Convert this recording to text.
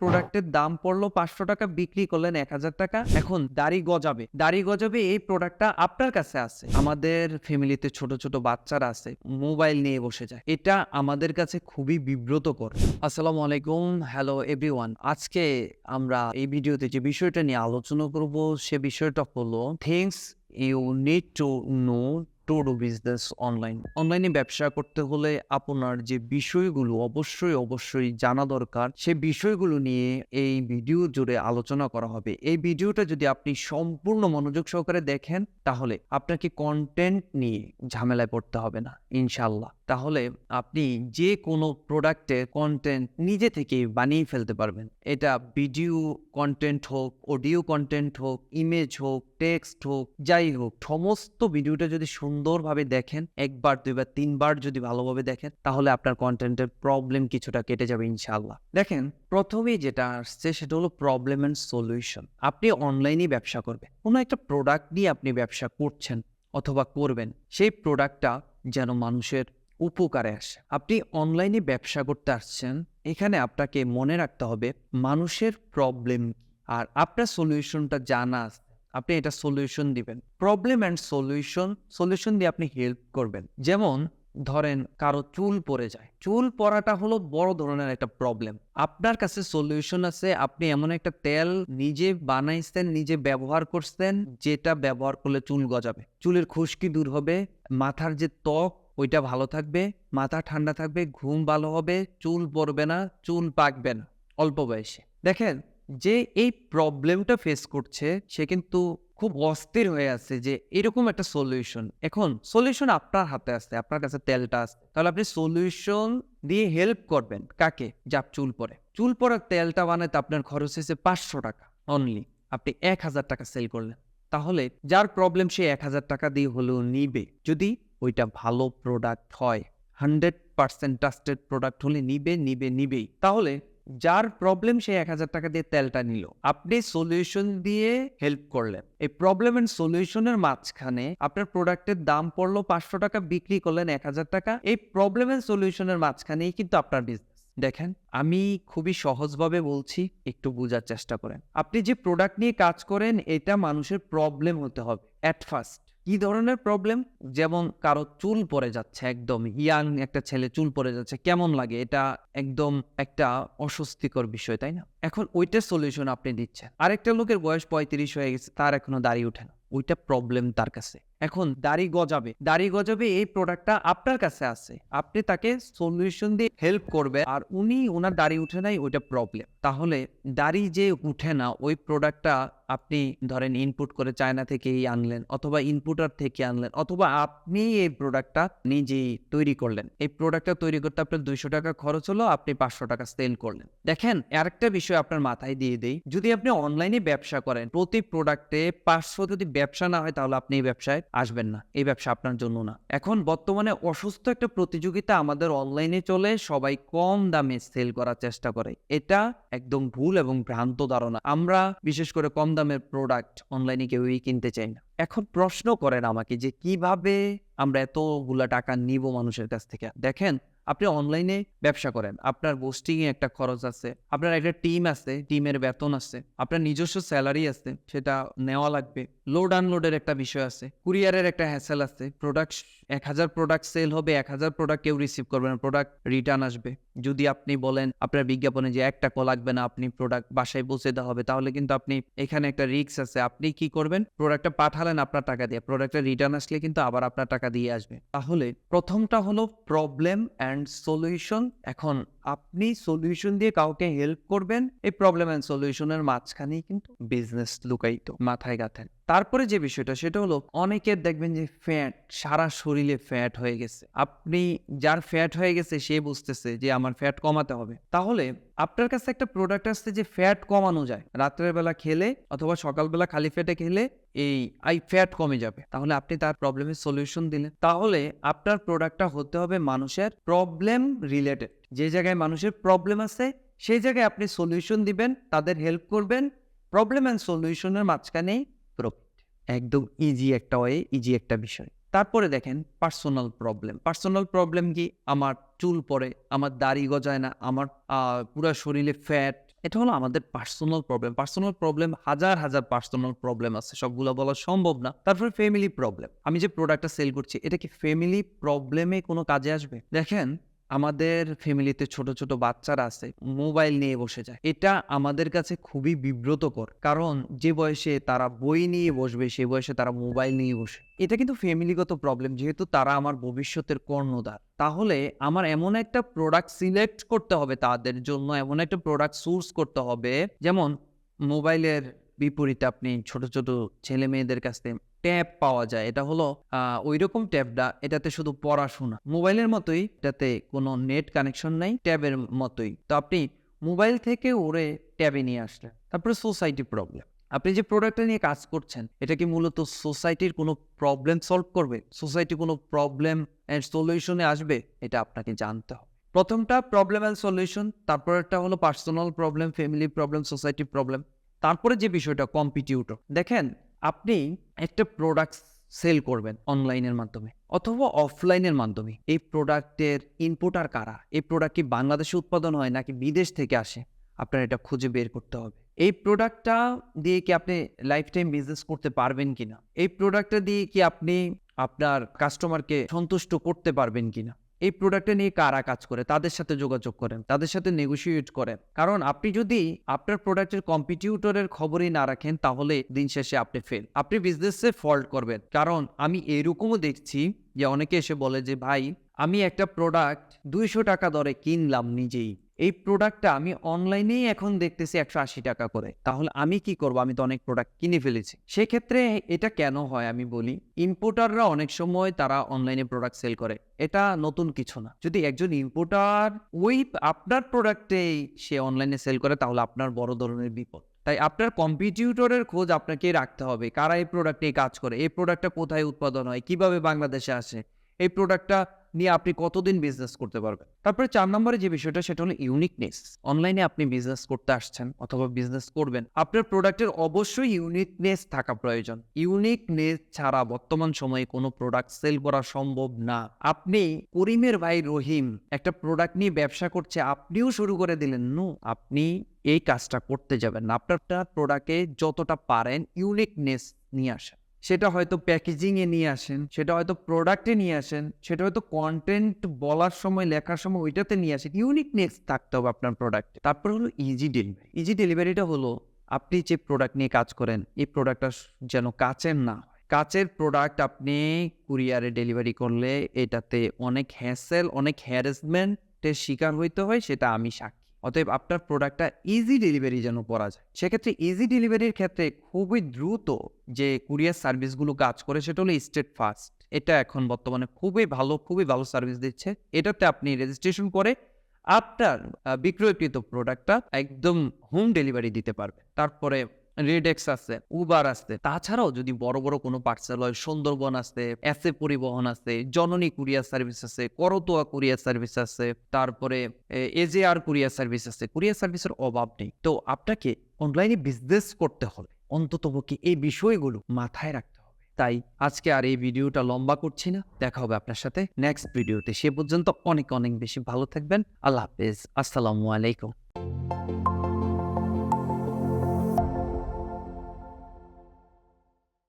প্রোডাক্টের দাম পড়ল পাঁচশো টাকা, বিক্রি করলেন এক হাজার টাকা। এখন দাড়ি গজাবে। দাড়ি গজাবে এই প্রোডাক্টটা আপনার কাছে আছে। আমাদের ফ্যামিলিতে ছোট ছোট বাচ্চারা আছে, মোবাইল নিয়ে বসে যায়। এটা আমাদের কাছে খুবই বিব্রতকর। আসসালামু আলাইকুম, হ্যালো এভরিওয়ান। আজকে আমরা এই ভিডিওতে যে বিষয়টা নিয়ে আলোচনা করব, সে বিষয়টা হলো things you need to know to do business online অনলাইনে ব্যবসা করতে হলে আপনার যে বিষয়গুলো অবশ্যই অবশ্যই জানা দরকার। সে বিষয়গুলো নিয়ে এই ভিডিও জুড়ে আলোচনা করা হবে। এই ভিডিওটা যদি আপনি সম্পূর্ণ মনোযোগ সহকারে দেখেন, তাহলে আপনাকে কন্টেন্ট নিয়ে ঝামেলায় পড়তে হবে না ইনশাল্লাহ তাহলে আপনি যে কোনো প্রোডাক্টের কন্টেন্ট নিজে থেকে বানিয়ে ফেলতে পারবেন। এটা ভিডিও কন্টেন্ট হোক অডিও কন্টেন্ট হোক ইমেজ হোক টেক্সট হোক, যাই হোক, সমস্ত ভিডিওটা যদি সুন্দরভাবে দেখেন, একবার, দুইবার, তিনবার যদি ভালোভাবে দেখেন, তাহলে আপনার কন্টেন্টের প্রবলেম কিছুটা কেটে যাবে ইনশাআল্লাহ। দেখেন, প্রথমেই যেটা আসছে সেটা হলো প্রবলেম অ্যান্ড সলিউশন আপনি অনলাইনে ব্যবসা করবেন। কোনো একটা প্রোডাক্ট নিয়ে আপনি ব্যবসা করছেন অথবা করবেন, সেই প্রোডাক্টটা যেন মানুষের উপকারে আসে। আপনি অনলাইনে ব্যবসা করতে আসছেন, এখানে আপনাকে মনে রাখতে হবে মানুষের প্রবলেম আর আপনার সলিউশনটা জানা আপনি এটা সলিউশন দিবেন। প্রবলেম অ্যান্ড সলিউশন সলিউশন দিয়ে আপনি হেল্প করবেন। যেমন ধরেন কারও চুল পড়ে যায়। চুল পড়াটা হলো বড় ধরনের একটা প্রবলেম আপনার কাছে সলিউশন আছে, আপনি এমন একটা তেল নিজে বানাইছেন, নিজে ব্যবহার করছেন, যেটা ব্যবহার করলে চুল গজাবে। চুলের খুশকি দূর হবে, মাথার যে ত্বক ওইটা ভালো থাকবে, মাথা ঠান্ডা থাকবে, ঘুম ভালো হবে, চুল পড়বে না, চুল পাকবে না, অল্প বয়সে। দেখেন, যে এই প্রবলেমটা ফেস করছে, সে কিন্তু খুব অস্থির হয়ে আছে যে এরকম একটা সলিউশন এখন সলিউশন আপনার হাতে আছে, আপনার কাছে তেলটা আছে। তাহলে আপনি সলিউশন দিয়ে হেল্প করবেন কাকে? যাপ চুল পরে। চুল পরার তেলটা বানাতে আপনার খরচ হয়েছে পাঁচশো টাকা অনলি আপনি এক হাজার টাকা সেল করলেন। তাহলে যার প্রবলেম সে এক হাজার টাকা দিয়ে হলেও নিবে। যদি ওইটা ভালো প্রোডাক্ট হয়। হান্ড্রেড পার্সেন্ট ট্রাস্টেড প্রোডাক্ট হলে নিবে নিবে, নিবেই। তাহলে যার প্রবলেম সে এক হাজার টাকা দিয়ে তেলটা নিল। আপনি সলিউশন দিয়ে হেল্প করলেন। এই প্রবলেম এন্ড সলিউশনের মাঝখানে আপনার প্রোডাক্টের দাম পড়ল পাঁচশো টাকা, বিক্রি করলেন এক হাজার টাকা। এই প্রবলেম এন্ড সলিউশনের মাঝখানেই কিন্তু আপনার বিজনেস দেখেন, আমি খুবই সহজভাবে বলছি, একটু বোঝার চেষ্টা করেন। আপনি যে প্রোডাক্ট নিয়ে কাজ করেন, এটা মানুষের প্রবলেম হতে হবে অ্যাট ফার্স্ট কি ধরনের প্রবলেম যেমন কারও চুল পরে যাচ্ছে, একদম ইয়াং একটা ছেলে চুল পরে যাচ্ছে, কেমন লাগে? এটা একদম একটা অস্বস্তিকর বিষয়, তাই না? এখন ওইটা সলিউশন আপনি দিচ্ছেন আরেকটা লোকের বয়স পঁয়ত্রিশ হয়ে গেছে, তার এখনও দাঁড়িয়ে উঠে না। ওইটা প্রবলেম তার কাছে। এখন দাড়ি গজাবে। দাড়ি গজাবে এই প্রোডাক্টটা আপনার কাছে আছে। আপনি তাকে সলিউশন দিয়ে হেল্প করবে আর উনি ওনার দাড়ি উঠে নাই, ওইটা প্রবলেম তাহলে দাড়ি যে উঠে না, ওই প্রোডাক্টটা আপনি ধরেন ইনপুট করে চায়না থেকেই আনলেন অথবা ইনপুটার থেকে আনলেন অথবা আপনি এই প্রোডাক্টটা নিজেই তৈরি করলেন। এই প্রোডাক্টটা তৈরি করতে আপনার দুইশো টাকা খরচ হলো, আপনি পাঁচশো টাকা সেল করলেন। দেখেন, আরেকটা বিষয় আপনার মাথায় দিয়ে দেই। যদি আপনি অনলাইনে ব্যবসা করেন, প্রতি প্রোডাক্টে পাঁচশো যদি ব্যবসা না হয়, তাহলে আপনি এই ব্যবসায় আসবেন না, এই ব্যবসা আপনার জন্য না। এখন বর্তমানে অসুস্থ একটা প্রতিযোগিতা আমাদের অনলাইনে চলে, সবাই কম দামে সেল করার চেষ্টা করে। এটা একদম ভুল এবং ভ্রান্ত ধারণা। আমরা বিশেষ করে কম দামের প্রোডাক্ট অনলাইনে কেউই কিনতে চাই না। এখন প্রশ্ন করেন আমাকে যে কীভাবে আমরা এতগুলা টাকা নিব মানুষের কাছ থেকে? দেখেন আপনি অনলাইনে ব্যবসা করেন, আপনার গোস্টিংয়ে একটা খরচ আছে, আপনার একটা টিম আছে টিমের বেতন আছে, আপনার নিজস্ব স্যালারি আছে, সেটা নেওয়া লাগবে লোড আনলোডের একটা বিষয় আছে কুরিয়ারের একটা হ্যাসেল আছে প্রোডাক্ট এক হাজার প্রোডাক্ট সেল হবে, এক হাজার প্রোডাক্ট কেউ রিসিভ করবে না প্রোডাক্ট রিটার্ন আসবে। যদি আপনি বলেন আপনার বিজ্ঞাপনে যে একটা কল লাগবে না, আপনি প্রোডাক্ট বাসায় পৌঁছে দেওয়া হবে, তাহলে কিন্তু আপনি এখানে একটা রিক্স আছে। আপনি কি করবেন? প্রোডাক্টটা পাঠালেন আপনার টাকা দিয়ে প্রোডাক্টটা রিটার্ন আসলে কিন্তু আবার আপনার টাকা দিয়ে আসবে। তাহলে প্রথমটা হলো প্রবলেম অ্যান্ড সলিউশন এখন আপনি সলিউশন দিয়ে কাউকে হেল্প করবেন, এই প্রবলেম অ্যান্ড সলিউশনের মাঝখানেই কিন্তু বিজনেস লুকাইতো মাথায় গাঁথেন। তারপরে যে বিষয়টা, সেটা হলো অনেকের দেখবেন যে ফ্যাট সারা শরীরে ফ্যাট হয়ে গেছে। আপনি যার ফ্যাট হয়ে গেছে, সে বুঝতেছে যে আমার ফ্যাট কমাতে হবে। তাহলে আপনার কাছে একটা প্রোডাক্ট আসছে যে ফ্যাট কমানো যায়। রাত্রের বেলা খেলে অথবা সকালবেলা খালি ফ্যাটে খেলে এই আই ফ্যাট কমে যাবে। তাহলে আপনি তার প্রবলেমের সলিউশন দিলেন। তাহলে আপনার প্রোডাক্টটা হতে হবে মানুষের প্রবলেম রিলেটেড যে জায়গায় মানুষের প্রবলেম আছে, সেই জায়গায় আপনি সলিউশন দিবেন, তাদের হেল্প করবেন। প্রবলেম অ্যান্ড সলিউশনের মাঝখানেই প্রফিট একদম ইজি একটা ওয়ে ইজি একটা বিষয়। তারপরে দেখেন পার্সোনাল প্রবলেম পার্সোনাল প্রবলেম কি? আমার চুল পরে আমার দাড়ি গজায় না, আমার পুরো শরীরে ফ্যাট এটা হলো আমাদের পার্সোনাল প্রবলেম পার্সোনাল প্রবলেম হাজার হাজার পার্সোনাল প্রবলেম আছে। সবগুলো বলা সম্ভব না। তারপরে ফ্যামিলি প্রবলেম আমি যে প্রোডাক্টটা সেল করছি, এটা কি ফ্যামিলি প্রবলেমে কোনো কাজে আসবে? দেখেন আমাদের ফ্যামিলিতে ছোট ছোট বাচ্চারা আছে মোবাইল নিয়ে বসে যায়। এটা আমাদের কাছে খুবই বিব্রতকর। কারণ যে বয়সে তারা বই নিয়ে বসবে সেই বয়সে তারা মোবাইল নিয়ে বসে। এটা কিন্তু ফ্যামিলিগত প্রবলেম যেহেতু তারা আমার ভবিষ্যতের কর্ণধার। তাহলে আমার এমন একটা প্রোডাক্ট সিলেক্ট করতে হবে তাদের জন্য, এমন একটা প্রোডাক্ট সোর্স করতে হবে। যেমন মোবাইলের বিপরীতে আপনি ছোট ছোট ছেলে মেয়েদের কাছ থেকে ট্যাব পাওয়া যায়। এটা হলো ওই রকম ট্যাবটা, এটাতে শুধু পড়াশোনা। মোবাইলের মতোই, এটাতে কোনো নেট কানেকশন নাই, ট্যাবের মতোই। তো আপনি মোবাইল থেকে ওরে ট্যাবে নিয়ে আসলেন। তারপরে সোসাইটি প্রবলেম। আপনি যে প্রোডাক্টটা নিয়ে কাজ করছেন, এটা কি মূলত সোসাইটির কোনো প্রবলেম সলভ করবে? সোসাইটি কোনো প্রবলেম অ্যান্ড সলিউশনে আসবে? এটা আপনাকে জানতে হবে। প্রথমটা প্রবলেম অ্যান্ড সলিউশন, তারপরেরটা হলো personal problem, family problem, society problem. তারপরে যে বিষয়টা, কম্পিটিউটর। দেখেন আপনি একটা প্রোডাক্ট সেল করবেন অনলাইনের মাধ্যমে অথবা অফলাইনের মাধ্যমে। এই প্রোডাক্টের ইনপুটার কারা? এই প্রোডাক্ট কি বাংলাদেশে উৎপাদন হয় নাকি বিদেশ থেকে আসে? আপনার এটা খুঁজে বের করতে হবে। এই প্রোডাক্টটা দিয়ে কি আপনি লাইফ টাইম বিজনেস করতে পারবেন কিনা? এই প্রোডাক্টটা দিয়ে কি আপনি আপনার কাস্টমারকে সন্তুষ্ট করতে পারবেন কিনা? এই প্রোডাক্টটা নিয়ে কারা কাজ করে? তাদের সাথে যোগাযোগ করেন, তাদের সাথে নেগোসিয়েট করেন। কারণ আপনি যদি আপনার প্রোডাক্টের কম্পিটিউটরের খবরই না রাখেন, তাহলে দিন শেষে আপনি ফেল আপনি বিজনেসে ফল্ট করবেন। কারণ আমি এরকমও দেখছি যে অনেকে এসে বলে যে, ভাই, আমি একটা প্রোডাক্ট দুইশো টাকা দরে কিনলাম নিজেই। এই প্রোডাক্টটা আমি অনলাইনেই এখন দেখতেছি একশো আশি টাকা করে। তাহলে আমি কি করব? আমি তো অনেক প্রোডাক্ট কিনে ফেলেছি। সেক্ষেত্রে এটা কেন হয় আমি বলি ইম্পোর্টাররা অনেক সময় তারা অনলাইনে প্রোডাক্ট সেল করে। এটা নতুন কিছু না। যদি একজন ইম্পোর্টার ওই আপনার প্রোডাক্টেই সে অনলাইনে সেল করে, তাহলে আপনার বড় ধরনের বিপদ। তাই আপনার কম্পিটিউটরের খোঁজ আপনাকে রাখতে হবে, কারা এই প্রোডাক্টে কাজ করে? এই প্রোডাক্টটা কোথায় উৎপাদন হয়? কীভাবে বাংলাদেশে আসে? এই প্রোডাক্টটা নিয়ে আপনি কতদিন বিজনেস করতে পারবেন? তারপরে চার নম্বরে যে বিষয়টা, সেটা হলো ইউনিকনেস অনলাইনে আপনি বিজনেস করতে আসছেন অথবা বিজনেস করবেন, আপনার প্রোডাক্টের অবশ্যই ইউনিকনেস থাকা প্রয়োজন। ইউনিকনেস ছাড়া বর্তমান সময়ে কোনো প্রোডাক্ট সেল করা সম্ভব না। আপনি করিমের ভাই রহিম একটা প্রোডাক্ট নিয়ে ব্যবসা করছে, আপনিও শুরু করে দিলেন। নো, আপনি এই কাজটা করতে যাবেন আপনার প্রোডাক্টে যতটা পারেন ইউনিকনেস নিয়ে আসেন। সেটা হয়তো প্যাকেজিংয়ে নিয়ে আসেন, সেটা হয়তো প্রোডাক্টে নিয়ে আসেন, সেটা হয়তো কন্টেন্ট বলার সময়, লেখার সময় ওইটাতে নিয়ে আসেন। ইউনিকনেস থাকতে হবে আপনার প্রোডাক্টে তারপর হলো ইজি ডেলিভারি ইজি ডেলিভারিটা হলো আপনি যে প্রোডাক্ট নিয়ে কাজ করেন, এই প্রোডাক্টটা যেন কাচের না কাচের প্রোডাক্ট আপনি কুরিয়ারে ডেলিভারি করলে এটাতে অনেক হ্যাসেল অনেক হ্যারাসমেন্টের শিকার হইতে হয়, সেটা আমি সাক্ষী। অতএব আপনার প্রোডাক্টটা ইজি ডেলিভারি যেন করা যায়। সেক্ষেত্রে ইজি ডেলিভারির ক্ষেত্রে খুবই দ্রুত যে কুরিয়ার সার্ভিসগুলো কাজ করে, সেটা হলো স্টেট ফাস্ট এটা এখন বর্তমানে খুবই ভালো খুবই ভালো সার্ভিস দিচ্ছে। এটাতে আপনি রেজিস্ট্রেশন করে আপনার বিক্রয়কৃত প্রোডাক্টটা একদম হোম ডেলিভারি দিতে পারবে তারপরে রেডেক্স আছে উবার আছে। তাছাড়াও যদি বড় বড় কোনো পার্সেল হয়, সুন্দরবন আছে এসে পরিবহন আছে, জননী কুরিয়ার সার্ভিস আছে, করতোয়া কুরিয়ার সার্ভিস আছে, তারপরে এজেআর কুরিয়ার সার্ভিস আছে। কুরিয়ার সার্ভিসের অভাব নেই। তো আপনাকে অনলাইনে বিজনেস করতে হলে অন্ততপক্ষে এই বিষয়গুলো মাথায় রাখতে হবে। তাই আজকে আর এই ভিডিওটা লম্বা করছি না। দেখা হবে আপনার সাথে নেক্সট ভিডিওতে সে পর্যন্ত অনেক অনেক বেশি ভালো থাকবেন। আল্লাহ হাফেজ। আসসালামু আলাইকুম।